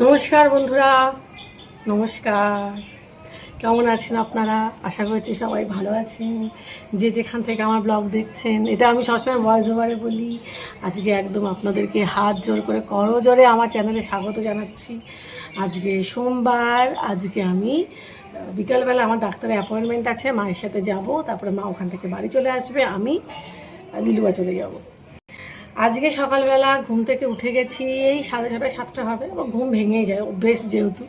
নমস্কার বন্ধুরা। নমস্কার। কেমন আছেন আপনারা? আশা করছি সবাই ভালো আছেন। যে যেখান থেকে আমার ব্লগ দেখছেন, এটা আমি সবসময় ভয়েস ওভারে বলি। আজকে একদম আপনাদেরকে হাত জোর করে করো জোরে আমার চ্যানেলে স্বাগত জানাচ্ছি। আজকে সোমবার, আজকে আমি বিকালবেলা আমার ডাক্তারের অ্যাপয়েন্টমেন্ট আছে, মায়ের সাথে যাব, তারপরে মা ওখান থেকে বাড়ি চলে আসবে, আমি লিলুয়া চলে যাব। আজকে সকালবেলা ঘুম থেকে উঠে গেছি, এই সাড়ে ছটা, সাতটা হবে, এবং ঘুম ভেঙেই যায়, অভ্যেস যেহেতু।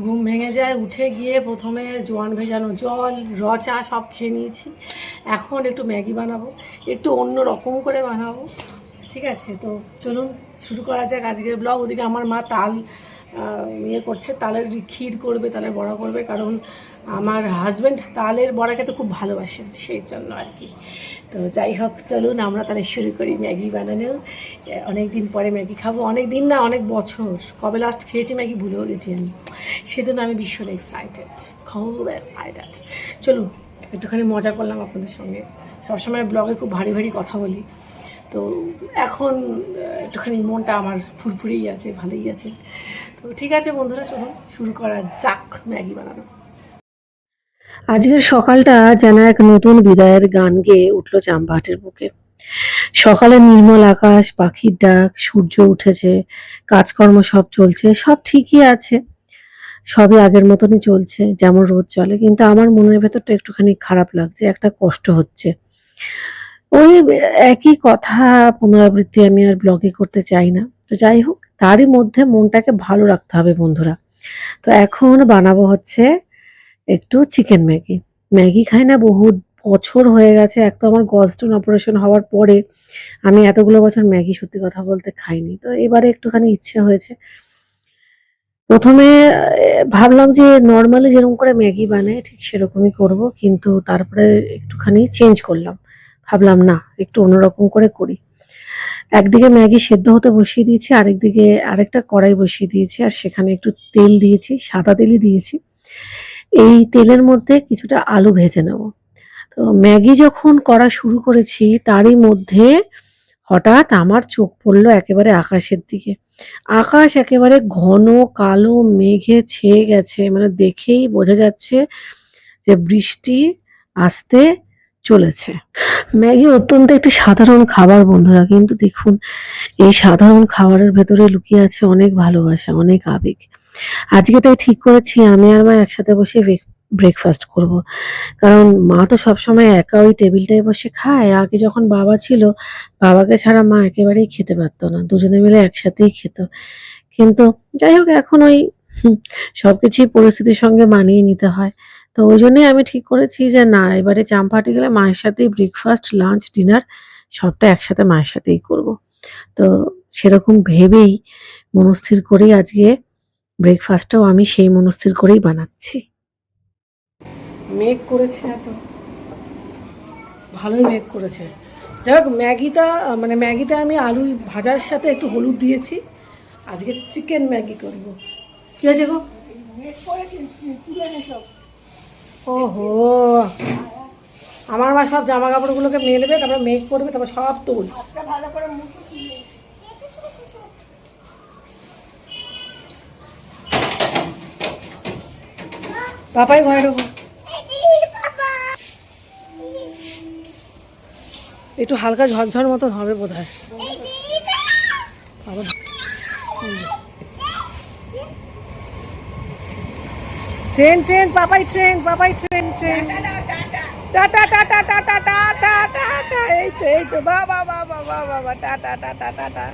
ঘুম ভেঙে যায়, উঠে গিয়ে প্রথমে জোয়ান ভেজানো জল, র চা সব খেয়ে নিয়েছি। এখন একটু ম্যাগি বানাবো, একটু অন্য রকম করে বানাবো। ঠিক আছে, তো চলুন, শুরু করা যাক আজকের ব্লগ। ওদিকে আমার মা তাল ইয়ে করছে, তালের ক্ষীর করবে, তালের বড়া করবে, কারণ আমার হাজব্যান্ড তালের বড়া খেতে খুব ভালোবাসেন, সেই জন্য আর কি। তো যাই হোক, চলুন আমরা তাহলে শুরু করি ম্যাগি বানানো। অনেক দিন পরে ম্যাগি খাব অনেক দিন না, অনেক বছর। কবে লাস্ট খেয়েছি ম্যাগি ভুলেও গেছি আমি। সেজন্য আমি ভীষণ এক্সাইটেড খুব এক্সাইটেড চলুন, একটুখানি মজা করলাম আপনাদের সঙ্গে। সবসময় ব্লগে খুব ভারী ভারী কথা বলি। তো এখন একটুখানি মনটা আমার ফুরফুরেই আছে, ভালোই আছে। তো ঠিক আছে বন্ধুরা, চলুন শুরু করা যাক ম্যাগি বানানো। আজকের সকালটা যেন এক নতুন বিদায়ের গান গেয়ে উঠল চাম্পাহাটের বুকে। সকালে নির্মল আকাশ, পাখির ডাক, সূর্য উঠেছে, কাজকর্ম সব চলছে, সব ঠিকই আছে। সবই আগের মতনই চলছে, যেমন রোদ চলে, কিন্তু আমার মনের ভেতরটা একটুখানি খারাপ লাগছে, একটা কষ্ট হচ্ছে। ওই একই কথা পুনরাবৃত্তি আমি আর ব্লগে করতে চাই না। তো যাই হোক, তারই মধ্যে মনটাকে ভালো রাখতে হবে বন্ধুরা। তো এখন বানাবো হচ্ছে একটু চিকেন ম্যাগি। ম্যাগি খাই না বহু বছর হয়ে গেছে, এক তো আমার গলস্টোন অপারেশন হওয়ার পরে আমি এতগুলো বছর ম্যাগি সত্যি কথা বলতে খাইনি। তো এবারে একটুখানি ইচ্ছে হয়েছে। প্রথমে ভাবলাম যে নর্মালি যেরকম করে ম্যাগি বানায় ঠিক সেরকমই করব, কিন্তু তারপরে একটুখানি চেঞ্জ করলাম। ভাবলাম, না, একটু অন্যরকম করে করি। একদিকে ম্যাগি সেদ্ধ হতে বসিয়ে দিয়েছি, আরেকদিকে আরেকটা কড়াই বসিয়ে দিয়েছি, আর সেখানে একটু তেল দিয়েছি, সাদা তেলই দিয়েছি। এই তেলের মধ্যে কিছুটা আলু ভেজে নেব। তো ম্যাগি যখন করা শুরু করেছি, তারই মধ্যে হঠাৎ আমার চোখ পড়ল একেবারে আকাশের দিকে। আকাশ একেবারে ঘন, কালো, মেঘে ছেয়ে গেছে মানে দেখেই বোঝা যাচ্ছে যে বৃষ্টি আসতে চলেছে। ম্যাগি অত্যন্ত একটি সাধারণ খাবার বন্ধুরা, কিন্তু দেখুন, এই সাধারণ খাবারের ভেতরে লুকিয়ে আছে অনেক ভালোবাসা, অনেক আবেগ। আজকে তাই ঠিক করেছি, আমি আর মা একসাথে বসে ব্রেকফাস্ট করব। কারণ মা তো সবসময় একা ওই টেবিলটায় বসে খায়, আগে যখন বাবা ছিল, বাবাকে ছাড়া মা একেবারেই খেতে পারতো না, দুজনে মিলে একসাথেই খেত। কিন্তু যাই হোক, এখন ওই সবকিছুই পরিস্থিতির সঙ্গে মানিয়ে নিতে হয়। তো ওই জন্যই আমি ঠিক করেছি যে না এবারে চাম্পাহাটি গেলে মায়ের সাথেই ব্রেকফাস্ট লাঞ্চ ডিনার সবটা একসাথে মায়ের সাথেই করব। তো সেরকম ভেবেই মনস্থির করেই আজকে ব্রেকফাস্টটাও আমি সেই মনস্থির করেই বানাচ্ছি। মেঘ করেছে এত। ভালোই মেঘ করেছে। যাই হোক ম্যাগিটা মানে ম্যাগিতে আমি আলু ভাজার সাথে একটু হলুদ দিয়েছি। আজকে চিকেন ম্যাগি করব। কি আছে গো? ওহো। আমার মা সব জামা কাপড়গুলোকে মেলবে তারপর মেঘ করবে তারপর সব তোল। পাপাই ঘরে ঢোকো। একটু হালকা ঝরঝর মতন হবে বোধ হয় train train Papai train Papai train train tata tata tata tata tata এই তো এই তো বাবা বাবা বাবা বাবা টাটা টাটা টাটা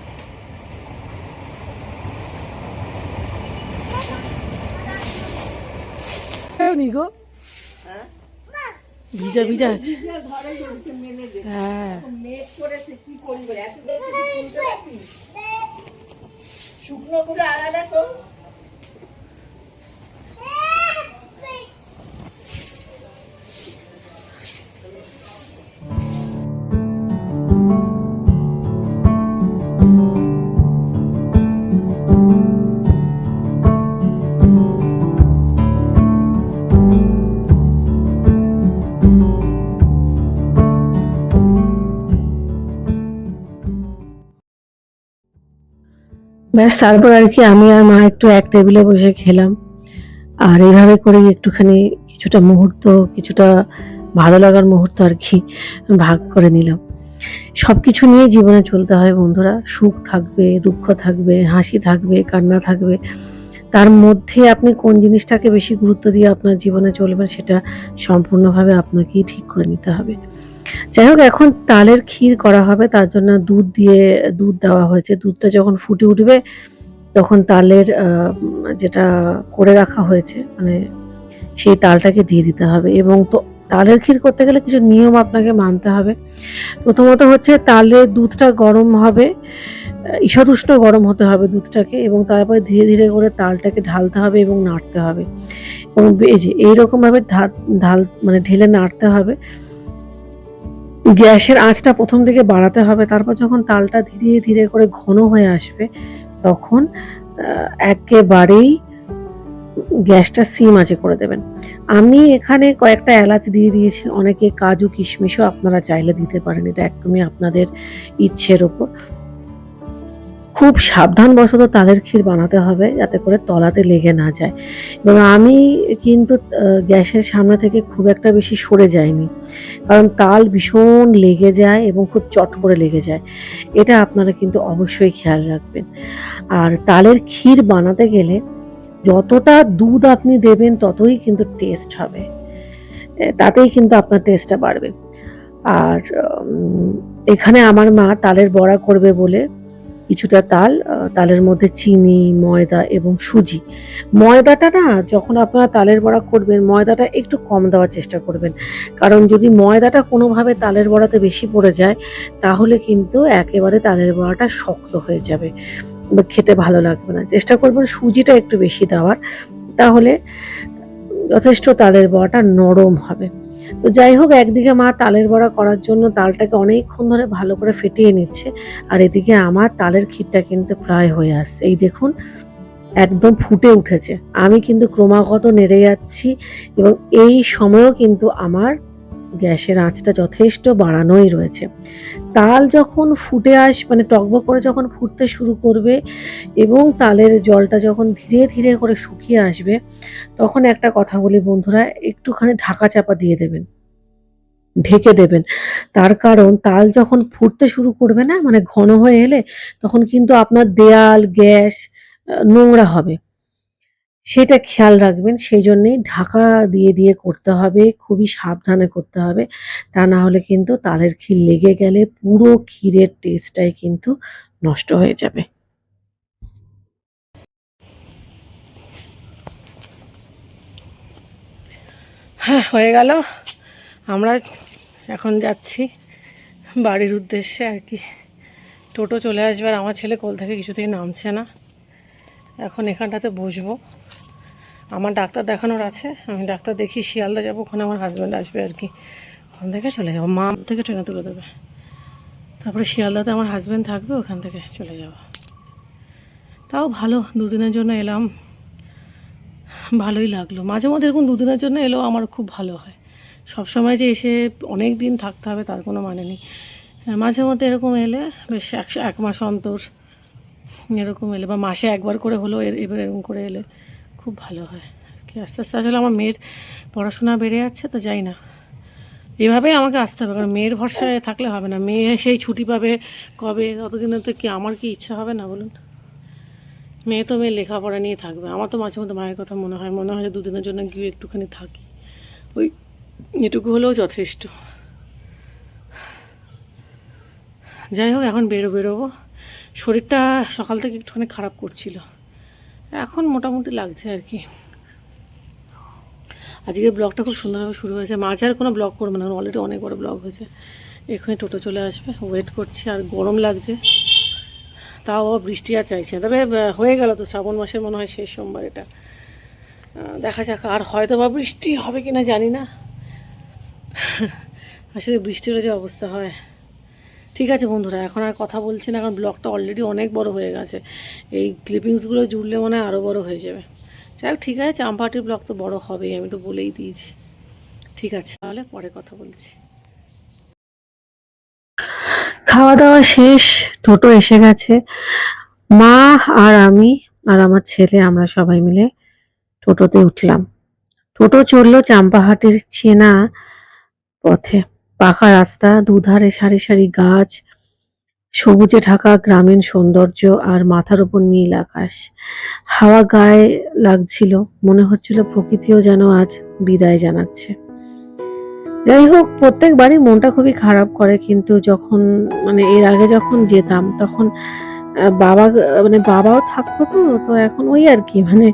হ্যাঁ শুকনো গুলো আলাদা তো ব্যাস, তারপর আর কি আমি আর মা একটু এক টেবিলে বসে খেলাম। আর এইভাবে করে একটুখানি কিছুটা মুহূর্ত, কিছুটা ভালো লাগার মুহূর্ত আর কি ভাগ করে নিলাম। সব কিছু নিয়ে জীবনে চলতে হয় বন্ধুরা। সুখ থাকবে, দুঃখ থাকবে, হাসি থাকবে, কান্না থাকবে। তার মধ্যে আপনি কোন জিনিসটাকে বেশি গুরুত্ব দিয়ে আপনার জীবনে চলবেন সেটা সম্পূর্ণভাবে আপনাকেই ঠিক করে নিতে হবে। যাই হোক, এখন তালের ক্ষীর করা হবে, তার জন্য দুধ দিয়ে, দুধ দেওয়া হয়েছে। দুধটা যখন ফুটে উঠবে, তখন তালের যেটা করে রাখা হয়েছে মানে সেই তালটাকে দিয়ে দিতে হবে এবং তো তালের ক্ষীর করতে গেলে কিছু নিয়ম আপনাকে মানতে হবে। প্রথমত হচ্ছে তালের দুধটা গরম হবে উষ্ণ গরম হতে হবে দুধটাকে এবং তারপরে ধীরে ধীরে করে তালটাকে ঢালতে হবে এবং নাড়তে হবে। এবং এই যে এইরকমভাবে ঢাল মানে ঢেলে নাড়তে হবে। গ্যাসের আঁচটা প্রথম দিকে বাড়াতে হবে, তারপর যখন তালটা ধীরে ধীরে করে ঘন হয়ে আসবে, তখন একেবারেই গ্যাসটা সিম আঁচে করে দেবেন। আমি এখানে কয়েকটা এলাচ দিয়ে দিয়েছি, অনেকে কাজু কিশমিশও আপনারা চাইলে দিতে পারেন, এটা একদমই আপনাদের ইচ্ছের ওপর। খুব সাবধানবশত তালের ক্ষীর বানাতে হবে যাতে করে তলাতে লেগে না যায়। এবং আমি কিন্তু গ্যাসের সামনে থেকে খুব একটা বেশি সরে যায়নি কারণ তাল ভীষণ লেগে যায় এবং খুব চট করে লেগে যায়। এটা আপনারা কিন্তু অবশ্যই খেয়াল রাখবেন। আর তালের ক্ষীর বানাতে গেলে যতটা দুধ আপনি দেবেন ততই কিন্তু টেস্ট হবে। তাতেই কিন্তু আপনার টেস্টটা বাড়বে। আর এখানে আমার মা তালের বড়া করবে বলে কিছুটা তাল তালের মধ্যে চিনি, ময়দা এবং সুজি। ময়দাটা না, যখন আপনারা তালের বড়া করবেন, ময়দাটা একটু কম দেওয়ার চেষ্টা করবেন। কারণ যদি ময়দাটা কোনোভাবে তালের বড়াতে বেশি পড়ে যায়, তাহলে কিন্তু একেবারে তালের বড়াটা শক্ত হয়ে যাবে খেতে ভালো লাগবে না। চেষ্টা করবেন সুজিটা একটু বেশি দেওয়ার, তাহলে যথেষ্ট তালের বড়াটা নরম হবে। তো যাই হোক, একদিকে মা তালের বড়া করার জন্য তালটাকে অনেকক্ষণ ধরে ভালো করে ফেটিয়ে নিচ্ছে, আর এদিকে আমার তালের ক্ষীরটা কিন্তু প্রায় হয়ে আসছে। এই দেখুন, একদম ফুটে উঠেছে। আমি কিন্তু ক্রমাগত নেড়ে যাচ্ছি এবং এই সময়ও কিন্তু আমার গ্যাসের আঁচটা যথেষ্ট বাড়ানোই রয়েছে। তাল যখন ফুটে আস মানে টকবক করে যখন ফুটতে শুরু করবে এবং তালের জলটা যখন ধীরে ধীরে করে শুকিয়ে আসবে, তখন একটা কথা বলি বন্ধুরা, একটুখানি ঢাকা চাপা দিয়ে দেবেন। ঢেকে দেবেন। তার কারণ তাল যখন ফুটতে শুরু করবে না মানে ঘন হয়ে এলে, তখন কিন্তু আপনার দেয়াল, গ্যাস নোংরা হবে। সেটা খেয়াল রাখবেন, সেই জন্যেই ঢাকা দিয়ে দিয়ে করতে হবে, খুবই সাবধানে করতে হবে। তা না হলে কিন্তু তালের ক্ষীর লেগে গেলে পুরো ক্ষীরের টেস্টটাই কিন্তু নষ্ট হয়ে যাবে। হ্যাঁ হয়ে গেল। আমরা এখন যাচ্ছি বাড়ির উদ্দেশ্যে আর কি। টোটো চলে আসবে আর আমার ছেলে কোল থেকে কিছুতেই নামছে না। এখন এখানটাতে বসবো। আমার ডাক্তার দেখানোর আছে আমি ডাক্তার দেখি শিয়ালদা যাব ওখানে আমার হাজব্যান্ড আসবে আর কি। ওখান থেকে চলে যাব মা থেকে ট্রেনে তুলে দেবে। তারপরে শিয়ালদাতে আমার হাজব্যান্ড থাকবে ওখান থেকে চলে যাব। তাও ভালো দুদিনের জন্য এলাম। ভালোই লাগল। মাঝে মধ্যে এরকম দুদিনের জন্য এলেও আমার খুব ভালো হয়। সব সময় যে এসে অনেক দিন থাকতে হবে তার কোনো মানে নেই। হ্যাঁ, মাঝে মধ্যে এরকম এলে বেশ একশো এক মাস অন্তর এরকম এলে বা মাসে একবার করে এর- এবার এরকম করে এলে। খুব ভালো হয়। কি আস্তে আস্তে আসলে আমার মেয়ের পড়াশোনা বেড়ে যাচ্ছে, তো যাই না। এভাবেই আমাকে আসতে হবে, কারণ মেয়ের ভরসায় থাকলে হবে না। মেয়ে সেই ছুটি পাবে কবে ততদিনে তো কি আমার কি ইচ্ছা হবে না, বলুন? মেয়ে তো মেয়ে লেখাপড়া নিয়ে থাকবে। আমার তো মাঝে মধ্যে মায়ের কথা মনে হয় মনে হয় যে দুদিনের জন্য গিয়ে একটুখানি থাকি। ওই এটুকু হলেও যথেষ্ট। যাই হোক, এখন বেরো, বেরোবো। শরীরটা সকাল থেকে একটুখানি খারাপ করছিল। এখন মোটামুটি লাগছে আর কি। আজকে ব্লগটা খুব সুন্দরভাবে শুরু হয়েছে। মাঝে আর কোনো ব্লগ করব না অলরেডি অনেক বড় ব্লগ হয়েছে। এখানে টোটো চলে আসবে ওয়েট করছি, আর গরম লাগছে। তাও বৃষ্টি আর চাইছে। তবে হয়ে গেল তো, শ্রাবণ মাসের মনে হয় শেষ সোমবার এটা। দেখা যাক, আর হয়তো বা বৃষ্টি হবে কি না জানি না। আসলে বৃষ্টি হলে যে অবস্থা হয়। ঠিক আছে বন্ধুরা, এখন আর কথা বলছি না, কারণ ব্লগটা অলরেডি অনেক বড় হয়ে গেছে। এই ক্লিপিংসগুলো জুড়লে মনে হয় আরও বড় হয়ে যাবে। যাই হোক, ঠিক আছে চাম্পাটির ব্লগ তো বড় হবেই, আমি তো বলেই দিয়েছি। ঠিক আছে, তাহলে পরে কথা বলছি। খাওয়া দাওয়া শেষ, টোটো এসে গেছে। মা আর আমি আর আমার ছেলে, আমরা সবাই মিলে টোটোতে উঠলাম। টোটো চলল চাম্পাহাটের চেনা পথে। পাকা রাস্তা, দুধারে সারি সারি গাছ, সবুজে ঢাকা গ্রামীণ সৌন্দর্য আর মাথার উপর নীল আকাশ। হাওয়া গায়ে লাগছিল, মনে হচ্ছিল প্রকৃতিও যেন আজ বিদায় জানাচ্ছে। যাই হোক, প্রত্যেকবারই মনটা খুবই খারাপ করে, কিন্তু যখন মানে এর আগে যখন যেতাম, তখন বাবা মানে বাবাও থাকতো তো তো এখন ওই আর কি মানে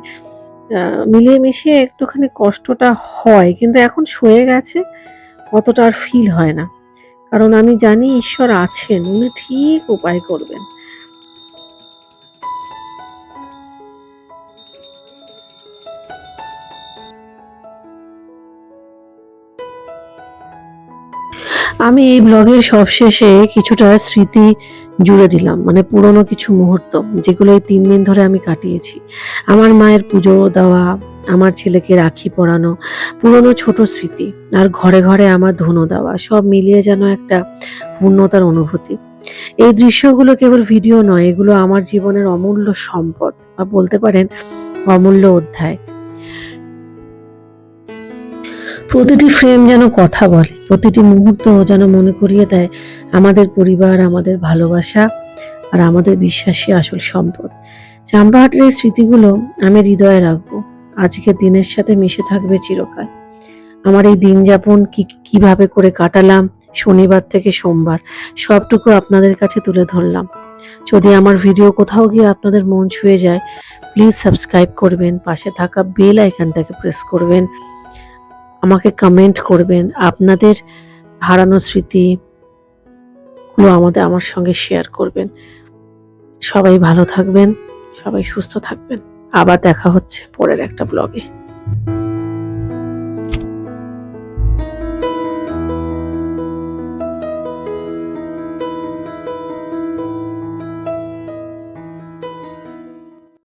মিলিয়ে মিশিয়ে একটুখানি কষ্টটা হয়, কিন্তু এখন সয়ে গেছে। অতটা আর ফিল হয় না। কারণ আমি জানি ঈশ্বর আছেন উনি ঠিক উপায় করবেন। আমি এই ব্লগের সবশেষে কিছুটা স্মৃতি জুড়ে দিলাম মানে পুরনো কিছু মুহূর্ত যেগুলো এই তিন দিন ধরে আমি কাটিয়েছি। আমার মায়ের পুজো দেওয়া, আমার ছেলেকে রাখি পরানো, পুরনো ছোট স্মৃতি আর ঘরে ঘরে আমার ধুনো দেওয়া, সব মিলিয়ে যেন একটা পূর্ণতার অনুভূতি। এই দৃশ্যগুলো কেবল ভিডিও নয়, এগুলো আমার জীবনের অমূল্য সম্পদ বা বলতে পারেন অমূল্য অধ্যায়। প্রতিটি ফ্রেম যেন কথা বলে, প্রতিটি মুহূর্ত যেন মনে করিয়ে দেয় আমাদের পরিবার, আমাদের ভালোবাসা আর আমাদের বিশ্বাসী আসল সম্পদ। চাম্পাহাটের এই স্মৃতিগুলো আমি হৃদয়ে রাখব। আজকের দিনের সাথে মিশে থাকবে চিরকাল। আমার এই দিন যাপন কি, কীভাবে করে কাটালাম শনিবার থেকে সোমবার, সবটুকু আপনাদের কাছে তুলে ধরলাম। যদি আমার ভিডিও কোথাও গিয়ে আপনাদের মন ছুঁয়ে যায় প্লিজ সাবস্ক্রাইব করবেন, পাশে থাকা বেল আইকনটাকে প্রেস করবেন। আমাকে কমেন্ট করবেন। আপনাদের হারানো স্মৃতিগুলো আমাদের, আমার সঙ্গে শেয়ার করবেন। সবাই ভালো থাকবেন, সবাই সুস্থ থাকবেন। আবার দেখা হচ্ছে পরের একটা ব্লগে